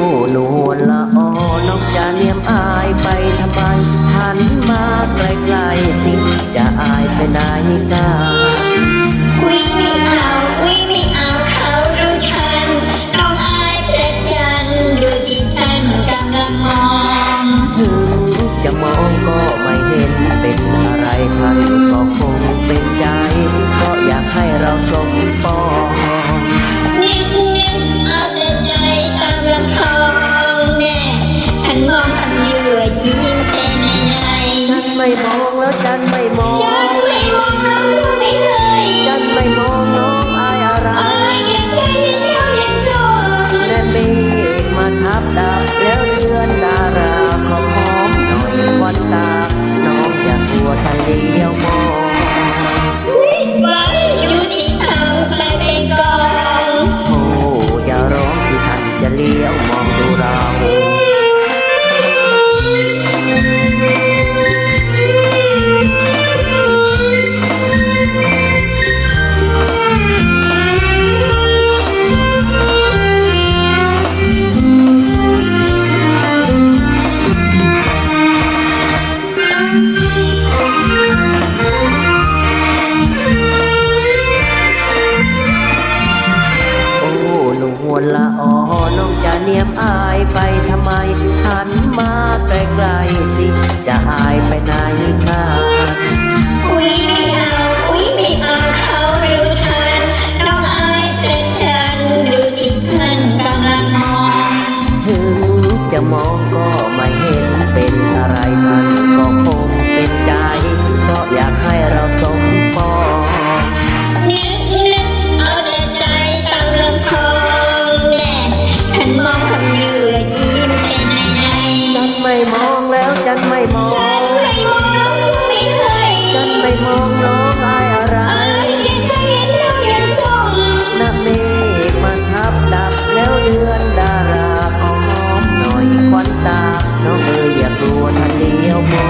วลวนละออนกจะเนียมอายไปทำไมหันมาไกลๆสิจะอายไปไหนกันวิไม่เอาวิไม่เอาเขารู้ทันร้องไห้ประจันดูดิฉันกำลังมองถึงจะมองก็ไม่เห็นเป็นอะไรใคร ดันไม่มองยังไม่มองน้องดูไม่เคยฉันไม่มองน้องอายอะไรอายยังใจยังเรายังโดนและเมฆมาทับดาวแล้วเดือนดาราขอพร้อมหน่อยวันตาน้องอย่ากลัวทะเลียวมองอยู่ที่ทางใครเป็นกองโอ้อย่าร้องที่ท่านจะเลี้ยวมองดูเรา ไปทำไมหันมาใกล้ๆสิ จะอายไปไหนกันคุยไม่เอาคุยไม่เอาเขารู้ทันน้องอายแต่ฉันดูที่ท่านกำลังมองถึงจะมองก็ไม่เห็นเป็นอะไรท่านก็คงเป็นใจก็อยากให้เราสมปองนึกนึกเอาแต่ใจตามลำคองแน่ท่านมองคำเหยื่อยิ้ มองแล้วฉันไม่มอง ฉันไม่มองน้องอายอะไรนักเมฆมาทับดับแล้วเดือนดาราของน้องหน่อยควันตา น้องเอ๋ยอย่ากลัวท่านเดียว